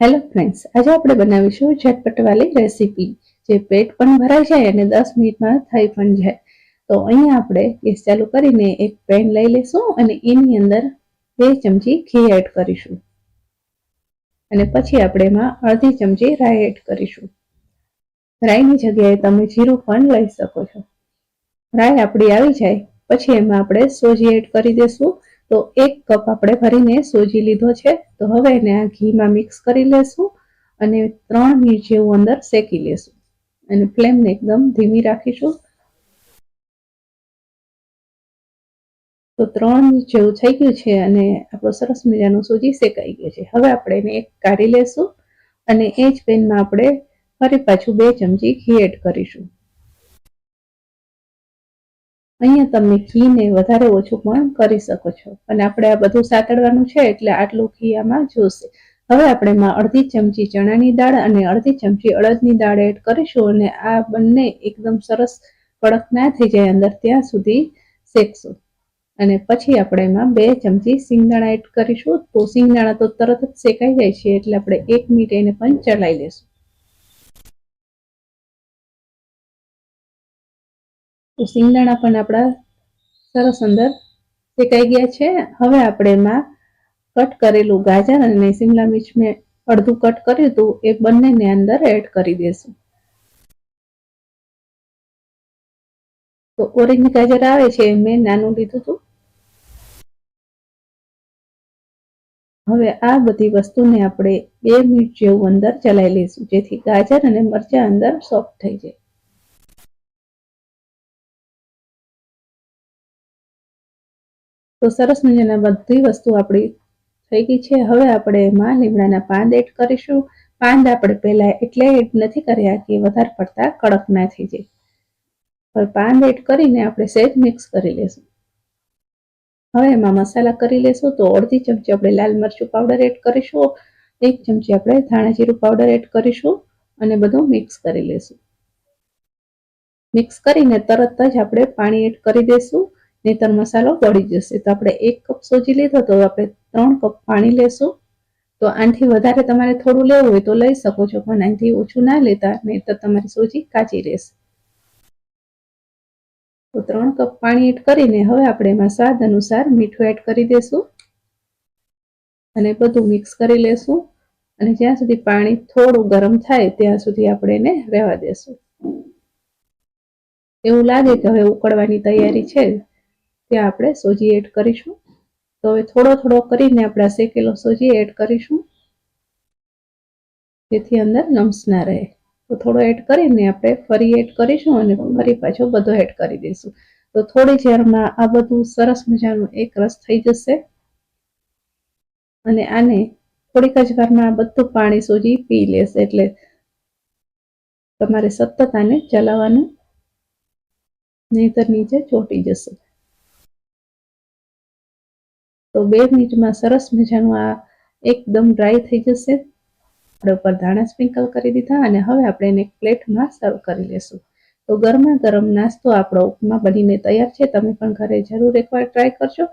Hello friends આજે આપણે બનાવીશું ઝટપટવાળી રેસીપી જે પેટ પણ ભરાઈ જાય અને દસ મિનિટમાં થઈ પણ જાય. તો અહીંયા આપણે ગેસ ચાલુ કરીને એક પેન લઈ લેશું અને એની અંદર બે ચમચી ઘી એડ કરીશું. અને પછી આપણે એમાં અડધી ચમચી રાઈ એડ કરીશું. રાઈની જગ્યાએ તમે જીરું પણ લઈ શકો છો. રાઈ આપણી આવી જાય, પછી એમાં આપણે સોજી એડ કરી દેશું તો એક કપ આપણે ભરીને સોજી લીધો છે. તો હવે એને આ ઘીમાં મિક્સ કરી લેશું અને ત્રણ મિનિટ જેવું અંદર શેકી લેશું. અને ફ્લેમને એકદમ ધીમી રાખીશું. તો ત્રણ મિનિટ જેવું થઈ ગયું છે અને આપણો સરસ મજાનું સૂજી શેકાઈ ગયું છે. હવે આપણે એને એક કાઢી લેશું અને એ જ પેનમાં આપણે ફરી પાછું બે ચમચી ઘી એડ કરીશું. અહીંયા તમે ઘીને વધારે ઓછું પણ કરી શકો છો. અને આપણે આ બધું સાતડવાનું છે એટલે આટલું ઘી આમાં જોશે. હવે આપણે એમાં અડધી ચમચી ચણાની દાળ અને અડધી ચમચી અડદની દાળ એડ કરીશું અને આ બંને એકદમ સરસ કડક ના થઈ જાય અંદર ત્યાં સુધી શેકશું. અને પછી આપણે એમાં બે ચમચી સિંગદાણા એડ કરીશું. તો સિંગદાણા તો તરત જ શેકાઈ જાય છે એટલે આપણે એક મિનિટ એને પણ ચલાવી લેશું. તો સિંગદાણા પણ આપણા સરસ અંદર શેકાઈ ગયા છે. હવે આપણે એમાં કટ કરેલું ગાજર અને શિમલા મિર્ચ મેં અડધું કટ કર્યું હતું. એ બંનેને અંદર એડ કરી દેશું તો ઓરેન્જ ગાજર આવે છે મેં નાનું લીધું હતું. હવે આ બધી વસ્તુને આપણે બે મિનિટ જેવું અંદર ચલાવી લઈશું, જેથી ગાજર અને મરચાં અંદર સોફ્ટ થઈ જાય. તો સરસ મજાના બધી વસ્તુ આપણી થઈ ગઈ છે. હવે આપણે એમાં લીમડાના પાંદ એડ કરીશું. પાંદ આપણે પહેલા એટલે એડ નથી કર્યા કે વધારે પડતા કડક ના થઈ જાય. હવે પાંદ એડ કરીને આપણે સહેજ મિક્સ કરી લેશું. હવે એમાં મસાલા કરી લેશું તો અડધી ચમચી આપણે લાલ મરચું પાવડર એડ કરીશું. એક ચમચી આપણે ધાણા જીરું પાવડર એડ કરીશું અને બધું મિક્સ કરી લેશું. મિક્સ કરીને તરત જ આપણે પાણી એડ કરી દઈશું નહીતર મસાલો બળી જશે. તો આપણે એક કપ સોજી લીધો તો આપણે ત્રણ કપ પાણી લેશું. તો આનાથી વધારે તમારે થોડું લેવું હોય તો લઈ શકો છો, પણ આનાથી ઓછું ના લેતા નહીતર તમારી સોજી કાચી રહેશે. તો ત્રણ કપ પાણી એડ કરીને હવે આપણે એમાં સ્વાદ અનુસાર મીઠું એડ કરી દેશું. અને બધું મિક્સ કરી લેશું. અને જ્યાં સુધી પાણી થોડું ગરમ થાય ત્યાં સુધી આપણે એને રહેવા દેશું. એવું લાગે કે હવે ઉકળવાની તૈયારી છે? ત્યાં આપણે સોજી એડ કરીશું. તો હવે થોડો થોડો કરીને આપણે શેકેલો સોજી એડ કરીશું. જેથી અંદર લમ્સ ના રહે. તો થોડો એડ કરીને આપણે ફરી એડ કરીશું અને ફરી પાછો બધો એડ કરી દઈશું. તો થોડી જ વારમાં આ બધું સરસ મજાનું એક રસ થઈ જશે. અને આને થોડીક જ વારમાં આ બધું પાણી સોજી પી લેશે. એટલે તમારે સતત આને ચલાવવાનું, નહીતર નીચે ચોટી જશે. તો બે મિનિટમાં સરસ મજાનું આ એકદમ ડ્રાય થઈ જશે. આપણે ઉપર ધાણા સ્પ્રિંકલ કરી દીધા અને હવે આપણે એને પ્લેટમાં સર્વ કરી લેશું. તો ગરમા ગરમ નાસ્તો આપણો ઉપમા બનીને તૈયાર છે. તમે પણ ઘરે જરૂર એકવાર ટ્રાય કરજો.